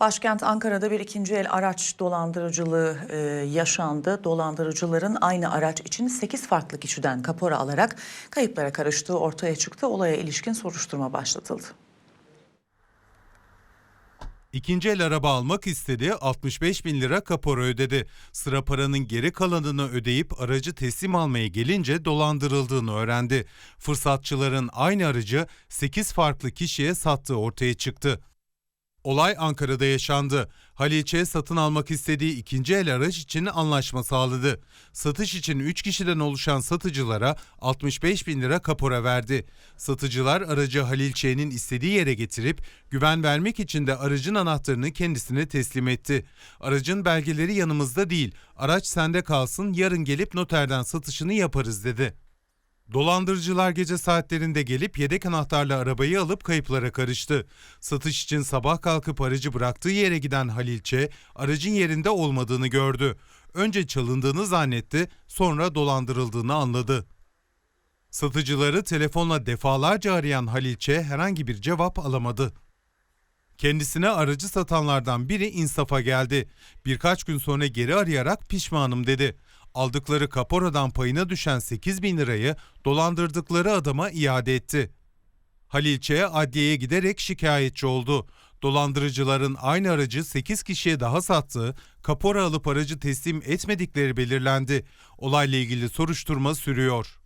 Başkent Ankara'da bir ikinci el araç dolandırıcılığı e, yaşandı. Dolandırıcıların aynı araç için 8 farklı kişiden kapora alarak kayıplara karıştığı ortaya çıktı. Olaya ilişkin soruşturma başlatıldı. İkinci el araba almak istedi, 65 bin lira kapora ödedi. Sıra paranın geri kalanını ödeyip aracı teslim almaya gelince dolandırıldığını öğrendi. Fırsatçıların aynı aracı 8 farklı kişiye sattığı ortaya çıktı. Olay Ankara'da yaşandı. Haliç'e satın almak istediği ikinci el araç için anlaşma sağladı. Satış için 3 kişiden oluşan satıcılara 65 bin lira kapora verdi. Satıcılar aracı Halil Ç'nin istediği yere getirip güven vermek için de aracın anahtarını kendisine teslim etti. Aracın belgeleri yanımızda değil, araç sende kalsın yarın gelip noterden satışını yaparız dedi. Dolandırıcılar gece saatlerinde gelip yedek anahtarla arabayı alıp kayıplara karıştı. Satış için sabah kalkıp aracı bıraktığı yere giden Halil Ç, aracın yerinde olmadığını gördü. Önce çalındığını zannetti, sonra dolandırıldığını anladı. Satıcıları telefonla defalarca arayan Halil Ç herhangi bir cevap alamadı. Kendisine aracı satanlardan biri insafa geldi. Birkaç gün sonra geri arayarak pişmanım dedi. Aldıkları kaporadan payına düşen 8 bin lirayı dolandırdıkları adama iade etti. Halil Ç. adliyeye giderek şikayetçi oldu. Dolandırıcıların aynı aracı 8 kişiye daha sattığı, kapora alıp aracı teslim etmedikleri belirlendi. Olayla ilgili soruşturma sürüyor.